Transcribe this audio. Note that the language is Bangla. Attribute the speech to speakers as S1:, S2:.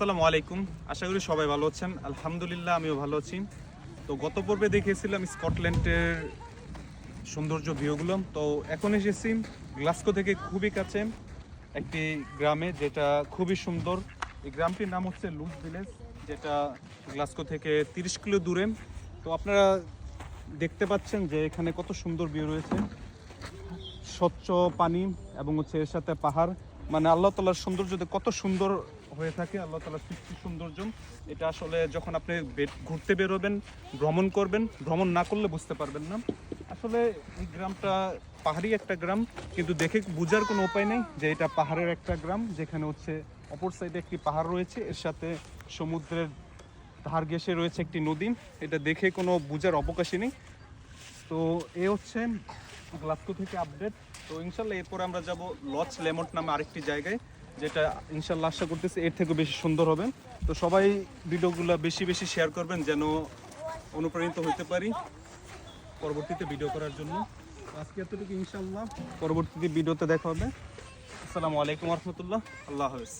S1: আসসালামু আলাইকুম। আশা করি সবাই ভালো আছেন। আলহামদুলিল্লাহ, আমিও ভালো আছি। তো গত পর্বে দেখিয়েছিলাম স্কটল্যান্ডের সৌন্দর্য ভিউগুলো। তো এখন এসেছি গ্লাস্কো থেকে খুবই কাছে একটি গ্রামে যেটা খুবই সুন্দর। এই গ্রামটির নাম হচ্ছে লুজ ভিলেজ, যেটা গ্লাস্কো থেকে তিরিশ কিলো দূরে। তো আপনারা দেখতে পাচ্ছেন যে এখানে কত সুন্দর ভিউ রয়েছে। স্বচ্ছ পানি এবং হচ্ছে এর সাথে পাহাড়। মানে আল্লাহ তালার সৌন্দর্যতে কত সুন্দর হয়ে থাকে, আল্লাহ তালার সৃষ্টি সৌন্দর্য। এটা আসলে যখন আপনি ঘুরতে বেরোবেন, ভ্রমণ করবেন, ভ্রমণ না করলে বুঝতে পারবেন না। আসলে এই গ্রামটা পাহাড়ি একটা গ্রাম, কিন্তু দেখে বোঝার কোনো উপায় নেই যে এটা পাহাড়ের একটা গ্রাম, যেখানে হচ্ছে অপর সাইডে একটি পাহাড় রয়েছে, এর সাথে সমুদ্রের ধার ঘেসে রয়েছে একটি নদী। এটা দেখে কোনো বোঝার অবকাশই নেই। তো এ হচ্ছে গ্লাসকো থেকে আপডেট। তো ইনশাল্লাহ এরপর আমরা যাব লজ লেমন্ট নামে আরেকটি জায়গায়। যেটা ইনশাল্লাহ আশা করতেছি এর থেকে বেশি সুন্দর হবে। তো সবাই ভিডিওগুলো বেশি বেশি শেয়ার করবেন যেন অনুপ্রাণিত হইতে পারি পরবর্তীতে ভিডিও করার জন্য। আজকে এতটুকু ইনশাল্লাহ। পরবর্তীতে ভিডিওতে দেখা হবে। আসসালামু আলাইকুম রহমতুল্লাহ। আল্লাহ হাফেজ।